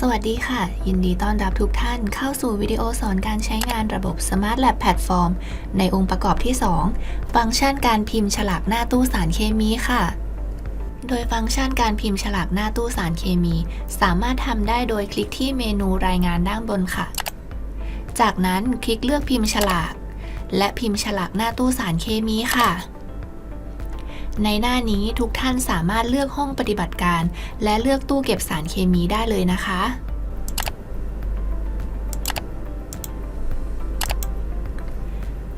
สวัสดีค่ะ ยินดีต้อนรับทุกท่านเข้าสู่วิดีโอสอนการใช้งานระบบ Smart Lab Platform ในองค์ประกอบที่ 2 ฟังก์ชันการพิมพ์ฉลากหน้าตู้สารเคมีค่ะ โดยฟังก์ชันการพิมพ์ฉลากหน้าตู้สารเคมี สามารถทำได้โดยคลิกที่เมนูรายงานด้านบนค่ะ จากนั้นคลิกเลือกพิมพ์ฉลาก และพิมพ์ฉลากหน้าตู้สารเคมีค่ะ ในหน้านี้ทุกท่านสามารถเลือกห้องปฏิบัติการ และเลือกตู้เก็บสารเคมีได้เลยนะคะ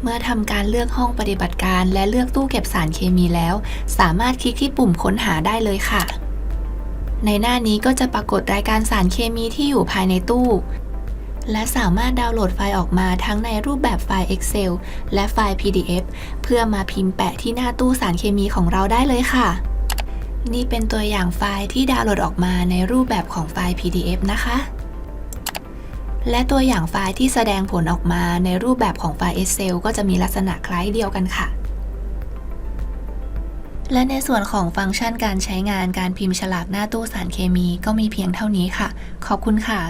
เมื่อทำการเลือกห้องปฏิบัติการ และเลือกตู้เก็บสารเคมีแล้ว สามารถคลิกที่ปุ่มค้นหาได้เลยค่ะ ในหน้านี้ก็จะปรากฏรายการสารเคมีที่อยู่ภายในตู้ และสามารถดาวน์โหลดไฟล์ออกมาทั้งในรูปแบบไฟล์ Excel และไฟล์ PDF เพื่อมาพิมพ์แปะที่หน้าตู้สารเคมีของเราได้เลยค่ะ นี่เป็นตัวอย่างไฟล์ที่ดาวน์โหลดออกมาในรูปแบบของไฟล์ PDF นะคะ และตัวอย่างไฟล์ที่แสดงผลออกมาในรูปแบบของไฟล์ Excel ก็จะมีลักษณะคล้ายเดียวกันค่ะและในส่วนของฟังก์ชันการใช้งานการพิมพ์ฉลากหน้าตู้สารเคมีก็มีเพียงเท่านี้ค่ะ ขอบคุณค่ะ